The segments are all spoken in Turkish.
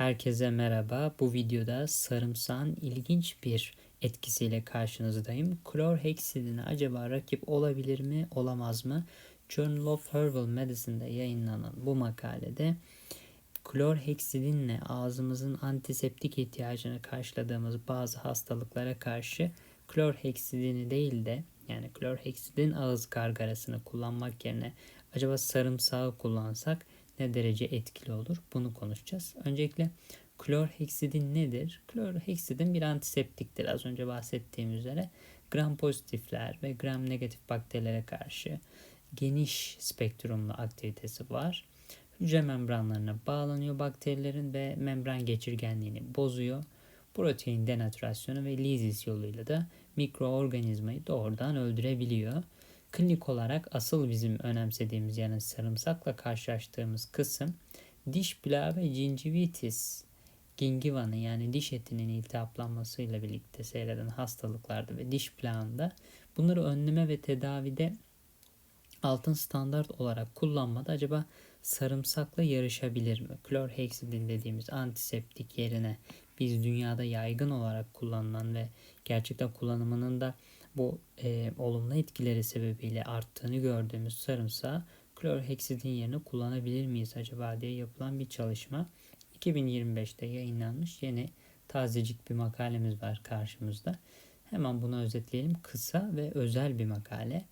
Herkese merhaba. Bu videoda sarımsağın ilginç bir etkisiyle karşınızdayım. Klorheksidin acaba rakip olabilir mi, olamaz mı? Journal of Herbal Medicine'de yayınlanan bu makalede klorheksidinle ağzımızın antiseptik ihtiyacını karşıladığımız bazı hastalıklara karşı klorheksidini değil de yani klorheksidin ağız gargarasını kullanmak yerine acaba sarımsağı kullansak ne derece etkili olur? Bunu konuşacağız. Öncelikle klorheksidin nedir? Klorheksidin bir antiseptiktir. Az önce bahsettiğim üzere gram pozitifler ve gram negatif bakterilere karşı geniş spektrumlu aktivitesi var. Hücre membranlarına bağlanıyor bakterilerin ve membran geçirgenliğini bozuyor. Protein denatürasyonu ve lizis yoluyla da mikroorganizmayı doğrudan öldürebiliyor. Klinik olarak asıl bizim önemsediğimiz yani sarımsakla karşılaştığımız kısım diş plağı ve gingivitis gingivanın yani diş etinin iltihaplanmasıyla birlikte seyreden hastalıklarda ve diş plağında bunları önleme ve tedavide altın standart olarak kullanmada acaba sarımsakla yarışabilir mi? Klorheksidin dediğimiz antiseptik yerine biz dünyada yaygın olarak kullanılan ve gerçekten kullanımının da bu e, olumlu etkileri sebebiyle arttığını gördüğümüz sarımsağı klorheksidin yerine kullanabilir miyiz acaba diye yapılan bir çalışma. 2025'te yayınlanmış yeni tazecik bir makalemiz var karşımızda. Hemen bunu özetleyelim. Kısa ve özel bir makale.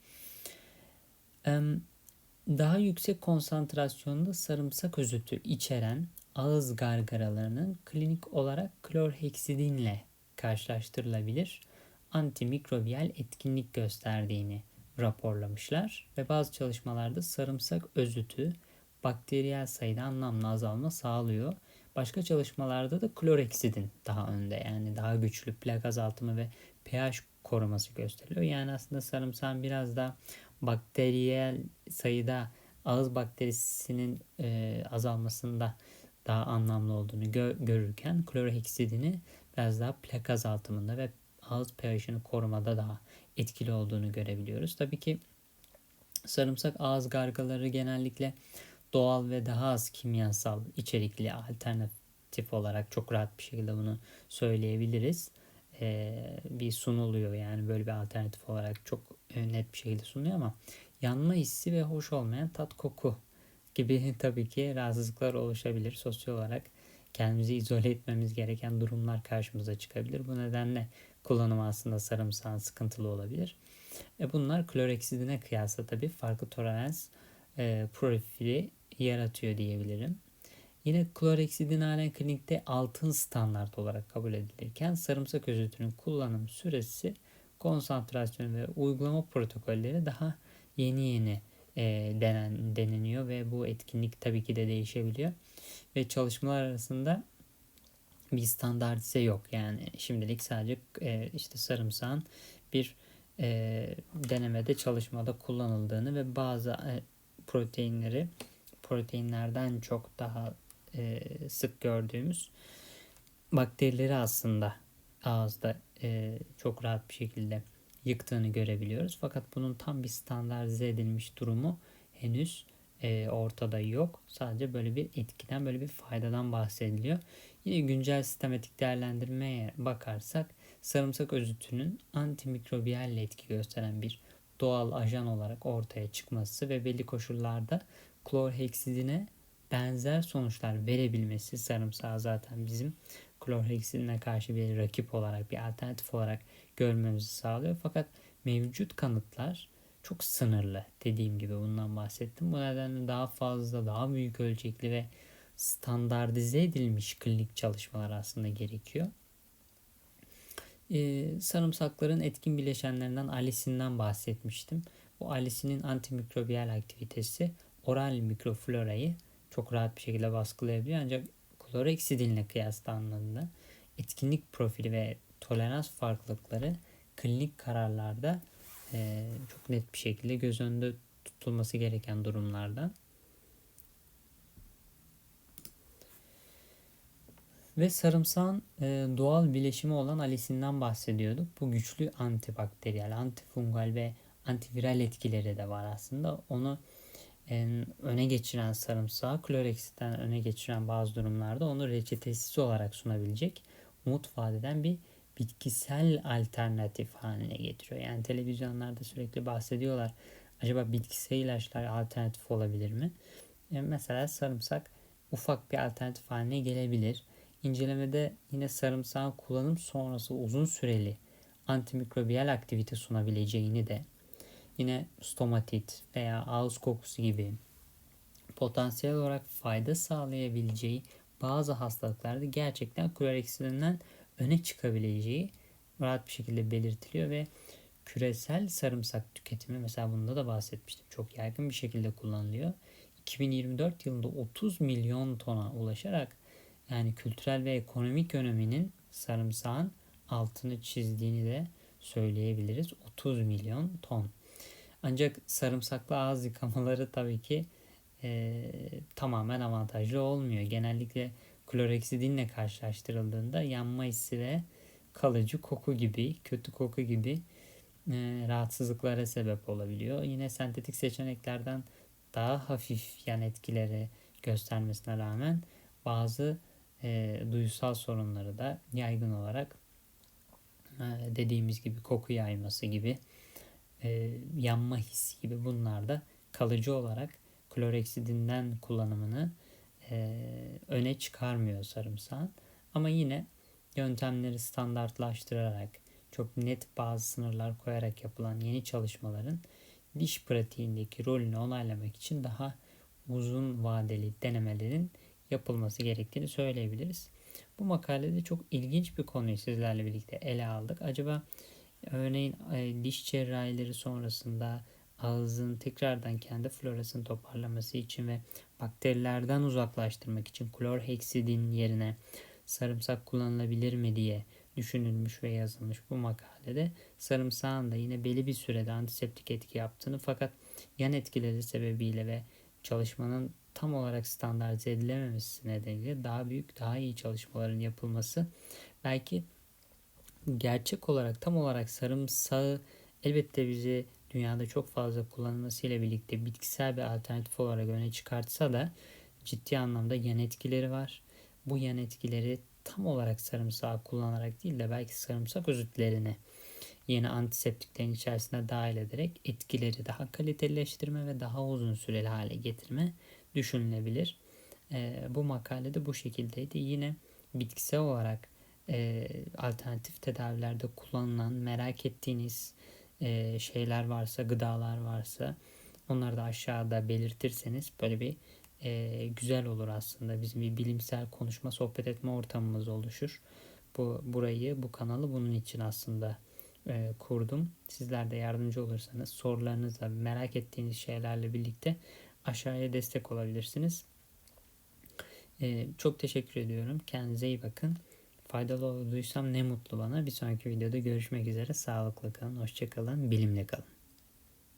Daha yüksek konsantrasyonda sarımsak özütü içeren ağız gargaralarının klinik olarak klorheksidinle karşılaştırılabilir antimikrobiyal etkinlik gösterdiğini raporlamışlar ve bazı çalışmalarda sarımsak özütü bakteriyel sayıda anlamlı azalma sağlıyor. Başka çalışmalarda da kloreksidin daha önde yani daha güçlü plak azaltımı ve pH koruması gösteriliyor. Yani aslında sarımsağın biraz da bakteriyel sayıda ağız bakterisinin e, azalmasında daha anlamlı olduğunu gö- görürken klorheksidini biraz daha plak azaltımında ve ağız pH'ini korumada daha etkili olduğunu görebiliyoruz. Tabii ki sarımsak ağız gargaları genellikle doğal ve daha az kimyasal içerikli alternatif olarak çok rahat bir şekilde bunu söyleyebiliriz. Ee, bir sunuluyor yani böyle bir alternatif olarak çok e, net bir şekilde sunuyor ama yanma hissi ve hoş olmayan tat koku gibi tabii ki rahatsızlıklar oluşabilir. Sosyal olarak kendimizi izole etmemiz gereken durumlar karşımıza çıkabilir. Bu nedenle kullanımı aslında sarımsağın sıkıntılı olabilir. E bunlar kloreksidine kıyasla tabii farklı tolerans e, profili yaratıyor diyebilirim. Yine kloreksidin halen klinikte altın standart olarak kabul edilirken sarımsak özütünün kullanım süresi konsantrasyon ve uygulama protokolleri daha yeni yeni e, denen, deneniyor ve bu etkinlik tabii ki de değişebiliyor. Ve çalışmalar arasında bir standartize yok. Yani şimdilik sadece e, işte sarımsağın bir e, denemede çalışmada kullanıldığını ve bazı e, proteinleri proteinlerden çok daha e, sık gördüğümüz bakterileri aslında ağızda e, çok rahat bir şekilde yıktığını görebiliyoruz. Fakat bunun tam bir standartize edilmiş durumu henüz e, ortada yok. Sadece böyle bir etkiden, böyle bir faydadan bahsediliyor. Yine güncel sistematik değerlendirmeye bakarsak sarımsak özütünün antimikrobiyal etki gösteren bir doğal ajan olarak ortaya çıkması ve belli koşullarda klorheksidine benzer sonuçlar verebilmesi sarımsağı zaten bizim klorheksidine karşı bir rakip olarak bir alternatif olarak görmemizi sağlıyor. Fakat mevcut kanıtlar çok sınırlı. Dediğim gibi bundan bahsettim. Bu nedenle daha fazla, daha büyük ölçekli ve standartize edilmiş klinik çalışmalar aslında gerekiyor. Ee, sarımsakların etkin bileşenlerinden alisinden bahsetmiştim. Bu alisinin antimikrobiyal aktivitesi oral mikroflorayı çok rahat bir şekilde baskılayabiliyor. Ancak kloreksidinle kıyaslandığında etkinlik profili ve tolerans farklılıkları klinik kararlarda e, çok net bir şekilde göz önünde tutulması gereken durumlardan. Ve sarımsağın e, doğal bileşimi olan alisinden bahsediyorduk. Bu güçlü antibakteriyel, antifungal ve antiviral etkileri de var aslında. Onu en öne geçiren sarımsağı kloreksitten öne geçiren bazı durumlarda onu reçetesiz olarak sunabilecek umut vadeden bir bitkisel alternatif haline getiriyor. Yani televizyonlarda sürekli bahsediyorlar. Acaba bitkisel ilaçlar alternatif olabilir mi? E, mesela sarımsak ufak bir alternatif haline gelebilir. İncelemede yine sarımsağın kullanım sonrası uzun süreli antimikrobiyal aktivite sunabileceğini de yine stomatit veya ağız kokusu gibi potansiyel olarak fayda sağlayabileceği bazı hastalıklarda gerçekten kloreksidinden öne çıkabileceği rahat bir şekilde belirtiliyor ve küresel sarımsak tüketimi mesela bunda da bahsetmiştim. Çok yaygın bir şekilde kullanılıyor. 2024 yılında 30 milyon tona ulaşarak yani kültürel ve ekonomik öneminin sarımsağın altını çizdiğini de söyleyebiliriz. 30 milyon ton. Ancak sarımsaklı ağız yıkamaları tabii ki e, tamamen avantajlı olmuyor. Genellikle kloreksidinle karşılaştırıldığında yanma hissi ve kalıcı koku gibi, kötü koku gibi e, rahatsızlıklara sebep olabiliyor. Yine sentetik seçeneklerden daha hafif yan etkileri göstermesine rağmen bazı e, duysal sorunları da yaygın olarak e, dediğimiz gibi koku yayması gibi e, yanma hissi gibi bunlar da kalıcı olarak kloreksidinden kullanımını e, öne çıkarmıyor sarımsağın. Ama yine yöntemleri standartlaştırarak çok net bazı sınırlar koyarak yapılan yeni çalışmaların diş pratiğindeki rolünü onaylamak için daha uzun vadeli denemelerin yapılması gerektiğini söyleyebiliriz. Bu makalede çok ilginç bir konuyu sizlerle birlikte ele aldık. Acaba örneğin e, diş cerrahileri sonrasında ağzın tekrardan kendi florasını toparlaması için ve bakterilerden uzaklaştırmak için klorheksidin yerine sarımsak kullanılabilir mi diye düşünülmüş ve yazılmış bu makalede sarımsağın da yine belli bir sürede antiseptik etki yaptığını fakat yan etkileri sebebiyle ve çalışmanın tam olarak standartize edilememesi nedeniyle daha büyük, daha iyi çalışmaların yapılması belki gerçek olarak tam olarak sarımsağı elbette bizi dünyada çok fazla kullanılmasıyla birlikte bitkisel bir alternatif olarak öne çıkartsa da ciddi anlamda yan etkileri var. Bu yan etkileri tam olarak sarımsağı kullanarak değil de belki sarımsak özütlerini yeni antiseptiklerin içerisine dahil ederek etkileri daha kalitelileştirme ve daha uzun süreli hale getirme düşünülebilir. E, bu makalede bu şekildeydi. Yine bitkisel olarak e, alternatif tedavilerde kullanılan merak ettiğiniz e, şeyler varsa, gıdalar varsa onları da aşağıda belirtirseniz böyle bir e, güzel olur aslında. Bizim bir bilimsel konuşma, sohbet etme ortamımız oluşur. Bu burayı, bu kanalı bunun için aslında e, kurdum. Sizler de yardımcı olursanız sorularınızla, merak ettiğiniz şeylerle birlikte aşağıya destek olabilirsiniz. E, çok teşekkür ediyorum. Kendinize iyi bakın. Faydalı olduysam ne mutlu bana. Bir sonraki videoda görüşmek üzere. Sağlıklı kalın, hoşçakalın, bilimle kalın.